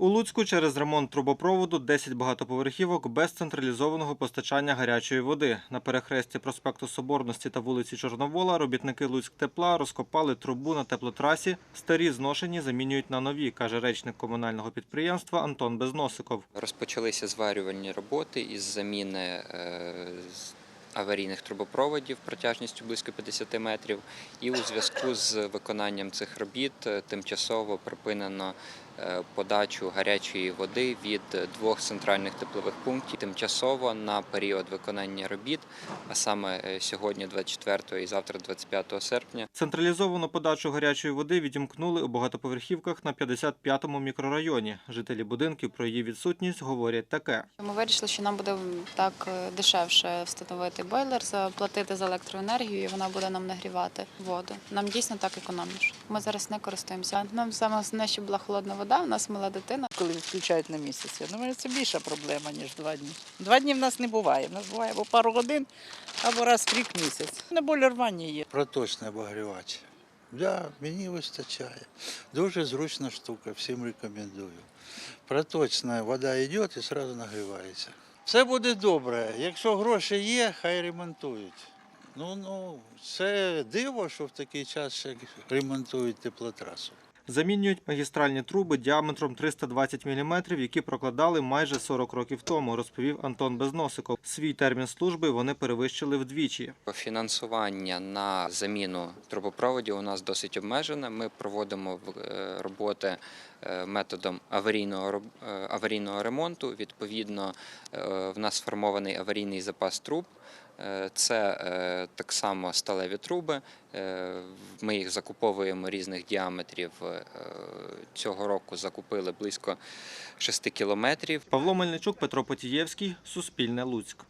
У Луцьку через ремонт трубопроводу 10 багатоповерхівок без централізованого постачання гарячої води. На перехресті проспекту Соборності та вулиці Чорновола робітники Луцьктепла розкопали трубу на теплотрасі. Старі зношені замінюють на нові, каже речник комунального підприємства Антон Безносиков. Розпочалися зварювальні роботи із заміни е, аварійних трубопроводів протяжністю близько 50 метрів. І у зв'язку з виконанням цих робіт е, тимчасово припинено подачу гарячої води від двох центральних теплових пунктів. Тимчасово на період виконання робіт, а саме е, сьогодні, 24 і завтра, 25 серпня, Централізовану подачу гарячої води відімкнули у багатоповерхівках на 55-му мікрорайоні. Жителі будинків про її відсутність говорять таке. Ми вирішили, що нам буде так е, дешевше встановити бойлер, заплатити за електроенергію, і вона буде нам нагрівати воду. Нам дійсно так економніше. Ми зараз не користуємося. Нам саме основне, щоб була холодна вода. У нас мала дитина. коли відключають на місяць. Я думаю, це більша проблема, ніж два дні. Два дні в нас не буває. В нас буває або пару годин, або раз в рік місяць. На бойлер ванні є. Проточний обогрівач. Да, мені вистачає. Дуже зручна штука, всім рекомендую. Проточна вода йде і одразу нагрівається. Все буде добре. Якщо гроші є, хай ремонтують. Ну, ну, це диво, що в такий час ще ремонтують теплотрасу. Замінюють магістральні труби діаметром 320 мм, які прокладали майже 40 років тому, розповів Антон Безносиков. Свій термін служби вони перевищили вдвічі. Фінансування на заміну трубопроводів у нас досить обмежене. Ми проводимо е, роботи е, методом аварійного е, аварійного ремонту. Відповідно, в нас сформований аварійний запас труб. Е, Це е, так само сталеві труби. Е, Ми їх закуповуємо різних діаметрів. Цього року закупили близько 6 кілометрів. Павло Мельничук, Петро Потієвський, Суспільне Луцьк.